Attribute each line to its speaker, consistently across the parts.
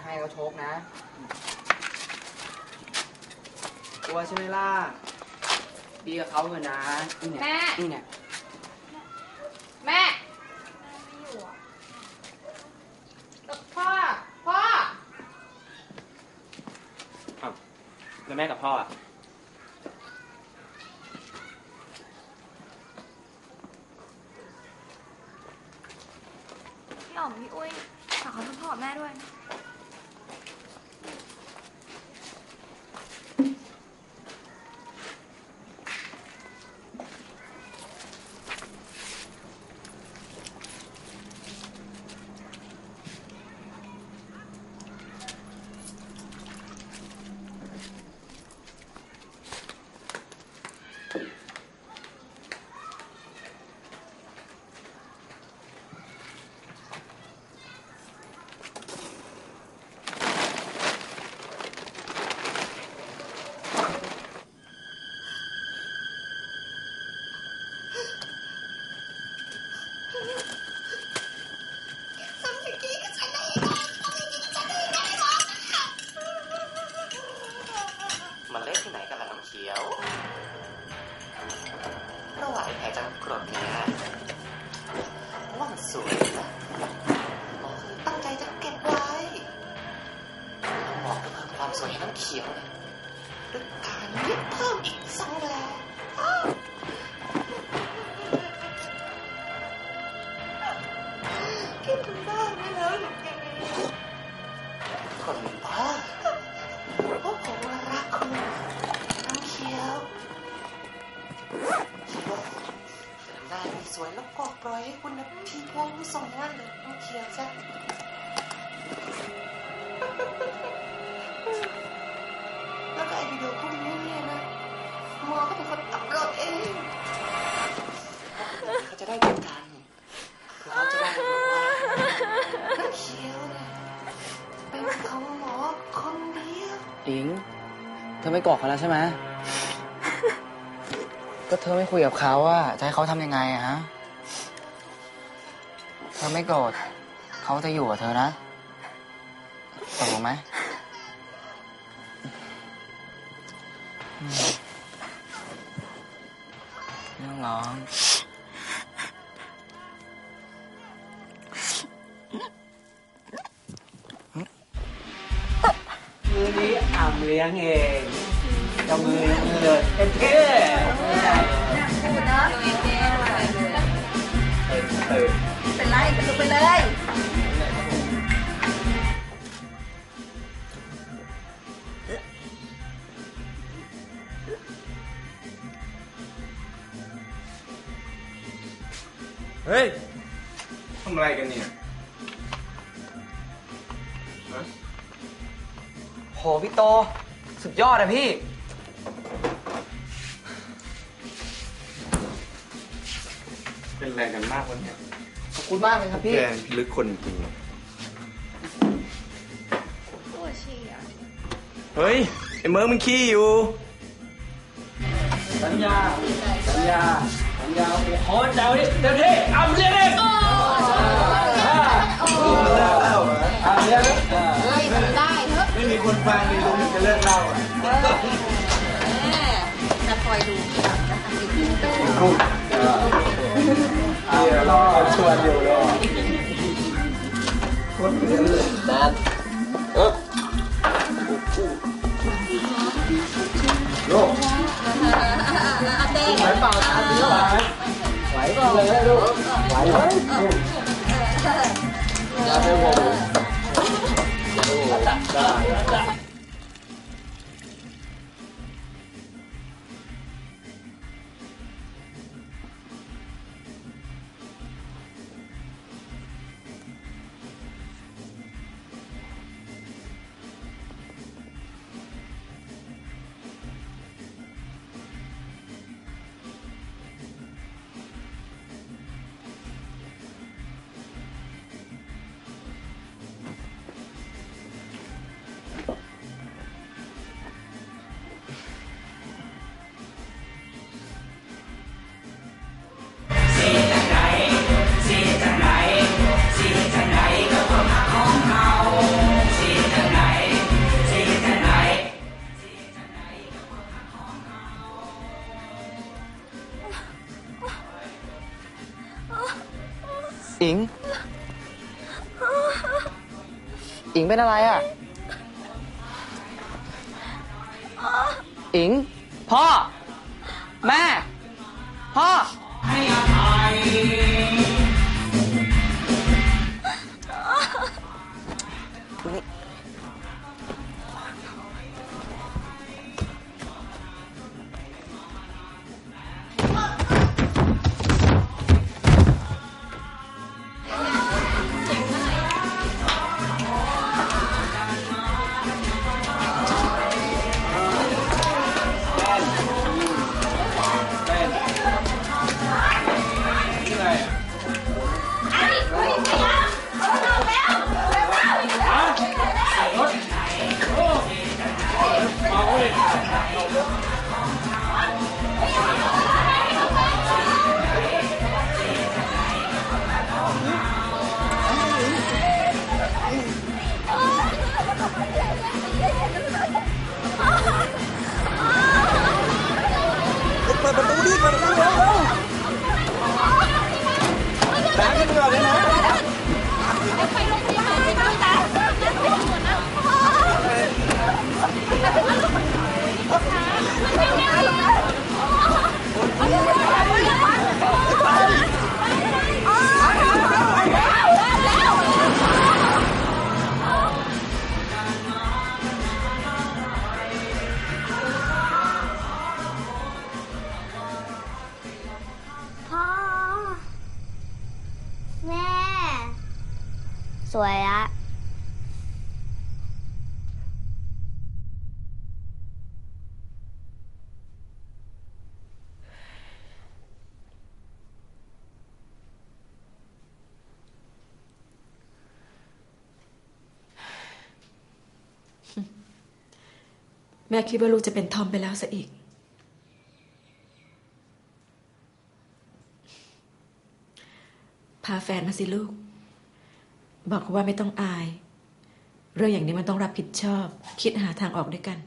Speaker 1: โทษให้ก็โชคนะ กลัวใช่ไหมล่ะ ดีกับเขาเถอะนะนี่เนี่ย
Speaker 2: แม่
Speaker 1: นี่เนี่ย
Speaker 2: แม่พ่อ พ่อ
Speaker 3: แล้วแม่กับพ่ออะ
Speaker 4: พี่อ๋อมพี่อุ้ยฝากขอโทษพ่อกับแม่ด้วย
Speaker 5: มันเเธ
Speaker 1: อไม่โกรธเขาแล้วใช่ไหม ก็เธอไม่คุยกับเขาอะจะให้เขาทำยังไงอะฮะ เธอไม่โกรธเขาจะอยู่กับเธอนะตกลงไหมอืมไม่ต้องร้อง
Speaker 6: มือนี้อ่ำเลี้ยงเอง เจ้ามือมือเลยเอ็นเท่เออ
Speaker 4: เป็นไรสนุกไปเลย
Speaker 3: เฮ้ยทำอะไรกันเนี่ย
Speaker 1: โหพี่โต สุดยอดอะพี่
Speaker 3: กันมากวะเนี่ย
Speaker 1: ขอบคุณมากเลยครับพี่
Speaker 3: แกพิลึกคนจริงๆ
Speaker 4: ตัวเชีย
Speaker 3: เฮ้ย ไอ้เมิร์กมันขี้อยู่
Speaker 6: สัญญา สัญญา สัญญาโอเคขอเจ้าดิเต็มที่อ่ำเลี้ยงเองอ่ำเลี้ยงอ่า
Speaker 2: เฮ้ยทำได้เถอะ
Speaker 6: ไม่มีคนฟังมีลุงจะเลิกเล่าอะ
Speaker 2: แม่จะคอยดู
Speaker 6: เอารอชวนอยู่รอคนเดียวเลยนานเออ โยก
Speaker 2: อาเต้
Speaker 6: ไหวเปล่าตาดีไหวไหวเปล่าเอิง อิง
Speaker 1: เป็นอะไรอะ อิง พ่อ แม่ พ่อ
Speaker 7: แม่
Speaker 8: คิดว่าลูกจะเป็นทอมไปแล้วซะอีก พาแฟนมาสิลูก บอกเขาว่าไม่ต้องอาย เรื่องอย่างนี้มันต้องรับผิดชอบ คิดหาทางออกด้วยกัน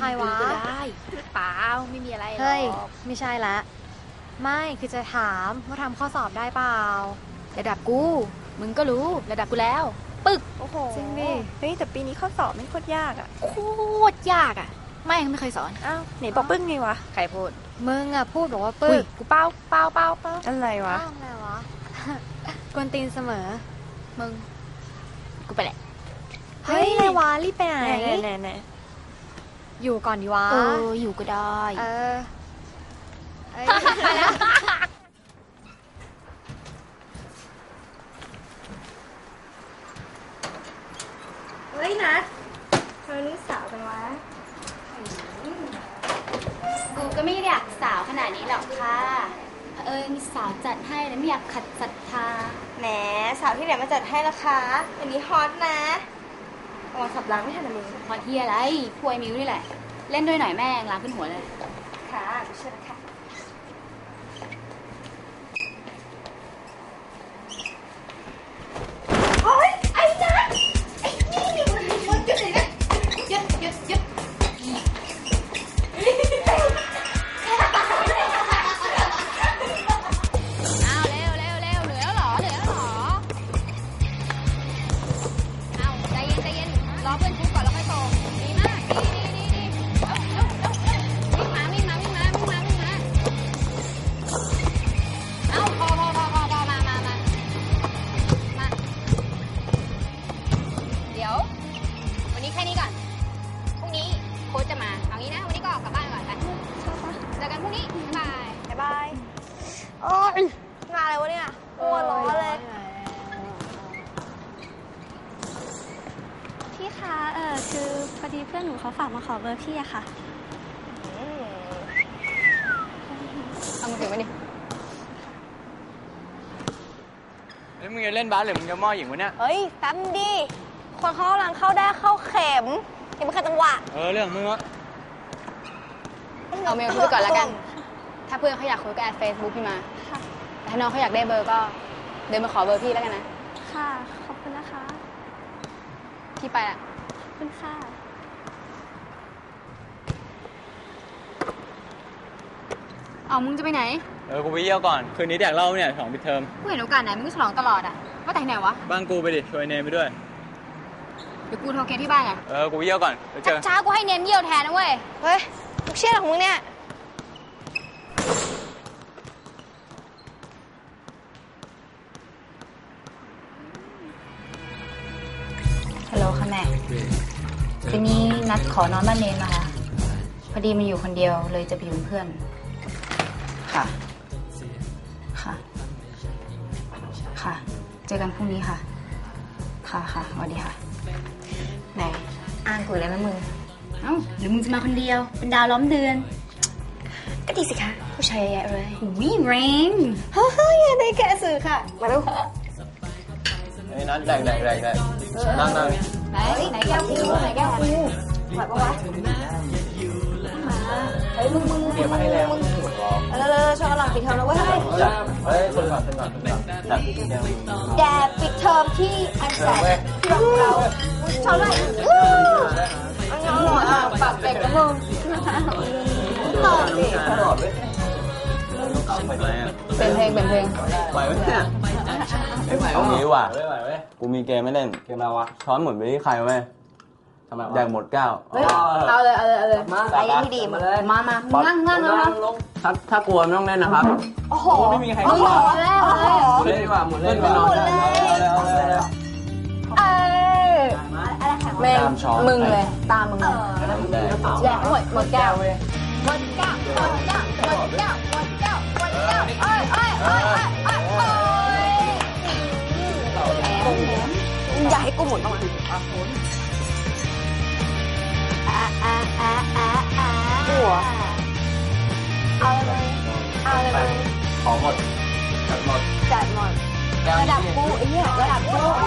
Speaker 7: ใครวะ
Speaker 9: เปล่าไม่มีอะไรหรอก
Speaker 7: เฮ้ยไม่ใช่ละ ไม่คือจะถามว่าทำข้อสอบได้เปล่า
Speaker 9: ระดับกู มึงก็รู้ระดับกูแล้ว ปึก
Speaker 2: โอ้โห
Speaker 7: จริงดิ
Speaker 2: เฮ้ยแต่ปีนี้ข้อสอบไม่โคตรยากอะ
Speaker 9: โคตรยากอะ ไม่ไม่เคยสอน
Speaker 2: อ้าวไหนบอกปึ้งไงวะ
Speaker 9: ใครพูด
Speaker 7: มึงอะพูดบอกว่า
Speaker 9: อุ้
Speaker 7: ปึ๊
Speaker 9: ย
Speaker 7: ก
Speaker 9: กูเป้าเป้าเป้าเป้า
Speaker 2: อะไรวะ
Speaker 7: อ้าวอะไรวะ กวนตีนเสมอ
Speaker 9: มึง กูไปแหละ
Speaker 7: เฮ้ยอะไรวะรีบไปไหน
Speaker 2: แน่แน่แน่
Speaker 7: อยู่ก่อนดีวะ
Speaker 9: เออ อยู่ก็ได้
Speaker 7: เออเอ้ย
Speaker 9: ไปแล้ว
Speaker 7: เฮ้ยนัดเธอนี่สาวจังวะ
Speaker 9: กูก็ไม่อยากสาวขนาดนี้หรอกค่ะ เออมีสาวจัดให้แล้วไม่อยากขัดศรัทธา
Speaker 2: แหมสาวที่ไหนมาจัดให้ละคะอันนี้ฮอตนะ โอ้สับล้างไม่ทันเลย
Speaker 9: พอที่อะไรพวยมิวนี่แหละ เล่นด้วยหน่อยแม่งล้างขึ้นหัวเลย
Speaker 2: ค่ะเชิญ
Speaker 7: ค่ะ
Speaker 6: บาสหรือมึงจะม่อหญิงวะเนี่ย
Speaker 4: เฮ้ยแป๊บดิ คนเขากำลังเข้าได้เข้าเข็มยังไม่เคยจังหวะ
Speaker 6: เออเรื่องของมึงวะ
Speaker 2: เอาเมลพี่ไปก่อนแล้วกัน ถ้าเพื่อนเขาอยากคุยก็แอดเฟซบุ๊กพี่มา
Speaker 7: ค่ะ
Speaker 2: แต่ถ้าน้องเขาอยากได้เบอร์ก็เดินมาขอเบอร์พี่แล้วกันนะ
Speaker 7: ค่ะ ขอบคุณนะคะ
Speaker 2: พี่ไปละ
Speaker 7: ขอบคุณค่ะ
Speaker 2: เอามึงจะไปไหน
Speaker 6: เออ กูไปเยี่ยวก่อน คืนนี้แดกเหล้าเนี่ยของปิดเทอม
Speaker 2: กูเห็นโอกาสไหนมึงก็ฉลองตลอดอะ ว่าแต่ไหนวะ
Speaker 6: บ้านกูไปดิชวนเนมไปด้วย
Speaker 2: เดี๋ยวกูโทรเคสที่บ้านไง
Speaker 6: เออ กูไปเยี่ยวก่อนไปเจอ
Speaker 2: ช้าๆกูให้เนียนเยี่ยวแทนนะเว้ย
Speaker 4: เฮ้ยลูกเชี่ยอะไรของมึงเนี่ย
Speaker 2: ฮัลโหลค่ะแม่คืนนี้นัดขอนอนบ้านเนนนะคะ พอดีมันอยู่คนเดียวเลยจะไปอยู่เป็นเพื่อน ค่ะค่ะ เจอกันพรุ่งนี้ค่ะ ค่ะค่ะสวัสดีค่ะ ไหนอ้างกูแล้วนะมึง เอ้าหรือมึงจะมาคนเดียว เป็นดาวล้อมเดือน
Speaker 4: ก็ดีสิคะ
Speaker 2: ผู้ชายเยอะแยะเลยวิเรง
Speaker 4: เฮ้ยอย่าได้แกสื่อค่ะ มาดู
Speaker 6: ไอ้นัดแดกแดกแดกแดกนั่งนั่ง
Speaker 2: ไหนไหนแก้วกูไหนแก้วกู
Speaker 4: ไหวปะวะเฮ้ยมึงมึงมึงมึงมึงเออเร็วๆชอบอร่อย ปิดเทอมแล้วเว้ย
Speaker 6: เฮ้ยคนก่อนคนก่อนคนก่อนจัดเดียว
Speaker 4: แดดปิดเทอมที่อันแสนที่ของเราชอบอะไรอื้ออันนี้อร่อยอะปากเป็ดนะมึงต่อสิ
Speaker 6: ตลอดเลย
Speaker 2: เป็นเพลงเป็นเพลง
Speaker 6: ไหวไหมเนี่ยไม่ไหวเอางี้ว่ะไม่ไหวเว้ยกูมีเกมไม่เล่นเกมอะไรวะช้อนหมุนไปที่ใครเว้ย ทำไมอยากหมดเก้า
Speaker 2: เฮ้ยเอาเลยเอาเลยเอาเลย
Speaker 4: ไปยังไม่ดีมึง
Speaker 2: มามานั่งนั่งนั่งนั่ง
Speaker 6: ถ้าถ้ากลัวไม่ต้องเล่นนะครับ
Speaker 4: โอ้โห
Speaker 6: ไม่มีใคร
Speaker 4: มึงบอกว่าแล้วเลย
Speaker 6: หมุนเล่นดีกว่าหมุนเล่นไปนอน
Speaker 4: หมุนเลย
Speaker 6: เอาเลยเอาเลย
Speaker 4: เออ
Speaker 2: เมง
Speaker 6: ตามช้อน
Speaker 2: มึงเลยตามมึงเลยแดกหมดหมดแก้วเลย
Speaker 4: หมดแก้วหมดแก้วหมดแก้วหมดแก้วหมดแก้วเอ้ยเอ้ยเอ้ยเอ้ยเอ้ยเอ้ยอย่าให้กูหมุนต้องมา หัวเอาเลยเอาเลย
Speaker 6: ขอหมดจัดหมด
Speaker 4: จัดหมดระดับกูไอ้เนี่ยระดับกู
Speaker 2: ไ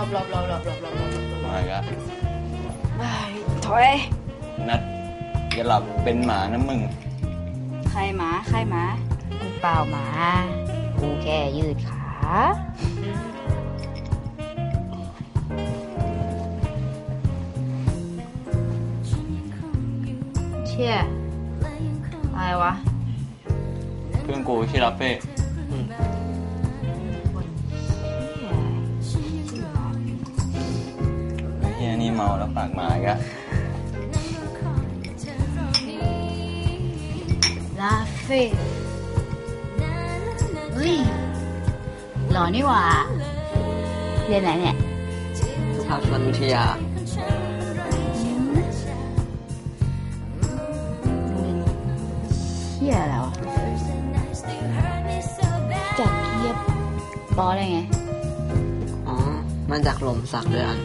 Speaker 2: อ้ไอ้หลบหลบหลบหลบหลบหลบหลบ
Speaker 6: มาอีกแล้ว
Speaker 2: ถอย
Speaker 6: นัดอย่าหลับเป็นหมานะมึง
Speaker 2: ใครหมาใครหมากูเปล่าหมา กูแค่ยืดขา เชี่ยอะไรวะ
Speaker 6: เพื่อนกูชื่อรับเป้ นี่เมาแล้วปากหมาอีกอะ
Speaker 2: ลาเฟ่เฮ้ยหล่อนี่หว่าเรียนไหนเนี่ย
Speaker 5: สุภาพชนวิทยา
Speaker 2: เชี่ยแล้วะจากเทียบปอได้ไง
Speaker 5: อ๋อมาจากหล่มสักเดือน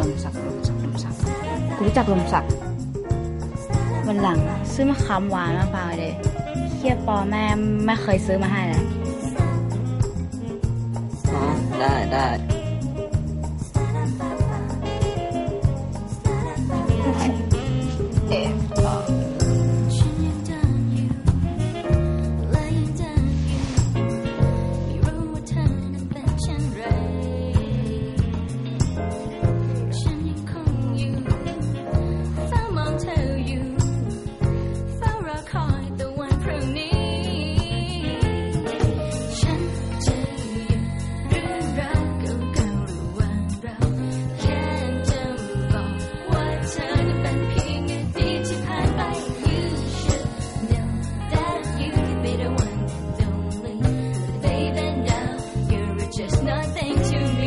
Speaker 2: ลมสักลมสักลมสักกูรู้จักลมสัก วันหลังซื้อมะขามหวานมาฝากเลยเคียปอแม่ไม่เคยซื้อมาให้เลย
Speaker 5: อ๋อได้ได้
Speaker 10: nothing to me.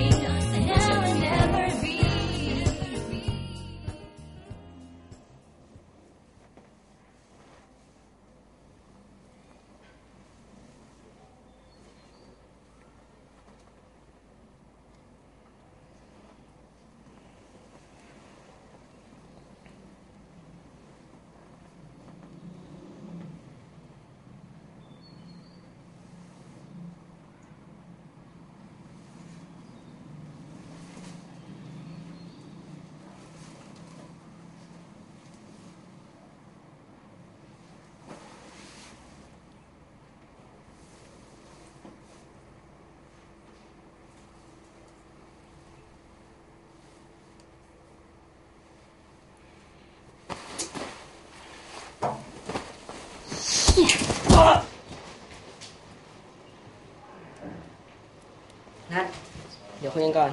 Speaker 11: คุยกันก่อน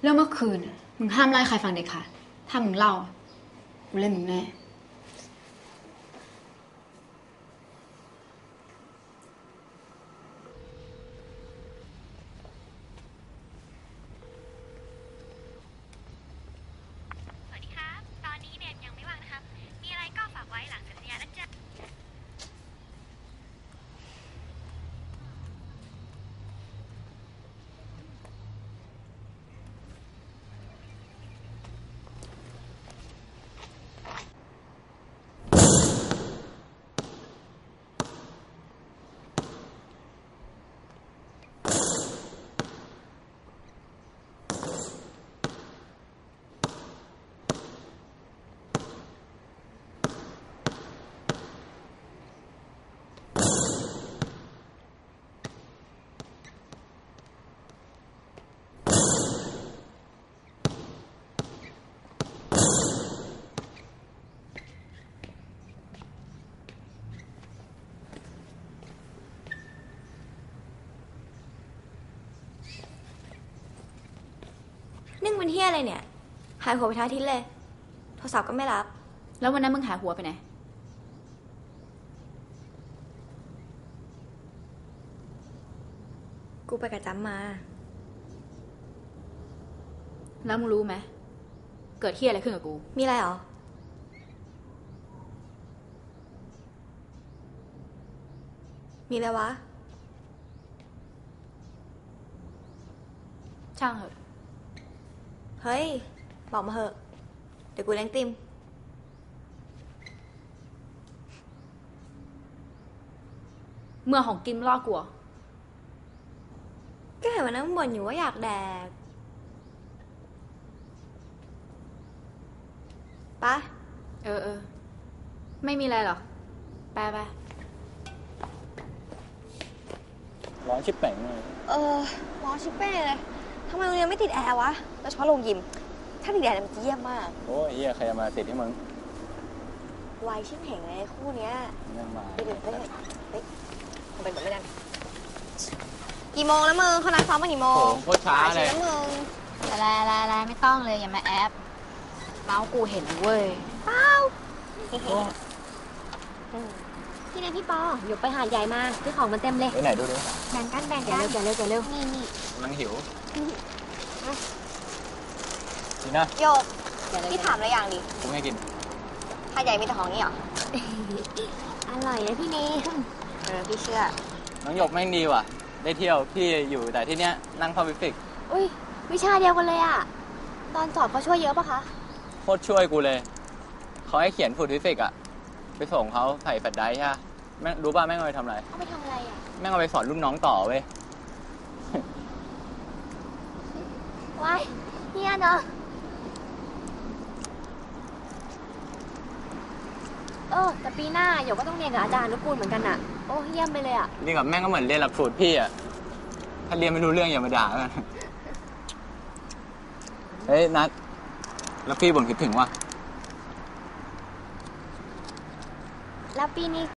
Speaker 2: เรื่องเมื่อคืนมึงห้ามไล่ใครฟังเด็ดขาดถ้ามึงเล่ากูเล่นมึงแน่
Speaker 7: สวัสดีครับ ตอนนี้เน็ตยังไม่ว่างนะครับ มีอะไรก็ฝากไว้หลังสัญญานะจ๊ะ
Speaker 4: นึ่ง เป็นเที่ยอะไรเนี่ย หายหัวไปทั้งอาทิตย์เลย โทรศัพท์ก็ไม่รับ
Speaker 2: แล้ววันนั้นมึงหายหัวไปไหน
Speaker 4: กูไปกับจำมา
Speaker 2: แล้วมึงรู้ไหม เกิดเที่ยอะไรขึ้นกับกู
Speaker 4: มีอะไรเหรอ มีอะไรวะ
Speaker 2: ช่างเหอะ
Speaker 4: เฮ้ย บอกมาเหอะ เดี๋ยวกูเลี้ยงติม
Speaker 2: เมื่อของกินล่อกูเหรอ
Speaker 4: ก็เห็นวันนั้นมึงบ่นอยู่ว่าอยากแดกปะ
Speaker 2: เออเออ ไม่มีอะไรหรอก ไปไป
Speaker 6: ร้อนชิบแป่งเลย
Speaker 4: เออร้อนชิบเป้เลย ทำไมโรงเรียนไม่ติดแอร์วะโดยเฉพาะโรงยิม ถ้าติดแอร์เนี่ยมันจะเยี่ยมมาก
Speaker 6: โอ้ยเฮียใครจะมาติดให้มึง
Speaker 4: ไวชิบเหงเลยคู่เนี้ย
Speaker 6: นั่งมา
Speaker 4: ไปดูเฮ้ยเฮ้ยทำเป็นแบบไม่ดังกี่โมงแล้วมึงเขานัดซ้อมมากี่โม
Speaker 6: โอ้
Speaker 4: ง
Speaker 6: โหโคตรช้าเลย
Speaker 4: แล้วมึง
Speaker 2: อะไรอะไรอะไรไม่ต้องเลยอย่ามาแอปเมาส์กูเห็นเว้ย
Speaker 4: เป้าพี่นายพี่ปออยู่ไปหาดใหญ่มาซื้อของมันเต็มเลย
Speaker 6: ไปไหนดูดิ
Speaker 4: แบ่งกันแบ่งกันเร็วเร็วเร็วนี่นี่
Speaker 6: กำลังหิว ดีนะ
Speaker 4: โยกพี่ถามอะไรอย่างดิ
Speaker 6: กูไม่กิน
Speaker 4: หาดใหญ่มีแต่ของนี่เหรอ อร่อยนะพี่เนมเออพี่เชื่อ
Speaker 6: น้องหยกแม่งดีว่ะ ได้เที่ยวพี่อยู่แต่ที่เนี้ยนั่งเข้าฟิสิกส์
Speaker 4: อุ้ยวิชาเดียวกันเลยอะ ตอนสอบเขาช่วยเยอะปะคะ
Speaker 6: โคตรช่วยกูเลย เขาให้เขียนฟูดฟิสิกส์อะไปส่งเขาใส่แฟลชไดรฟ์ใช่ปะแม่งรู้ป่ะแม่งเอาไปทำอะไร
Speaker 4: เอาไปทำอะไรอะ
Speaker 6: แม่งเอาไปสอนรุ่นน้องต่อเว้ย
Speaker 4: ว้ายเฮียเนาะเออแต่ปีหน้าเดี๋ยวก็ต้องเรียนกับอาจารย์นุกูลเหมือนกันอะ โอ้เยี่ยมไปเลยอะ
Speaker 6: นี่กับแม่งก็เหมือนเรียนหลักสูตรพี่อะถ้าเรียนไม่รู้เรื่องอย่ามาด่ากันเฮ้ยนัดแล้วพี่บ่นคิดถึงว่ะ
Speaker 4: แล้วปีนี้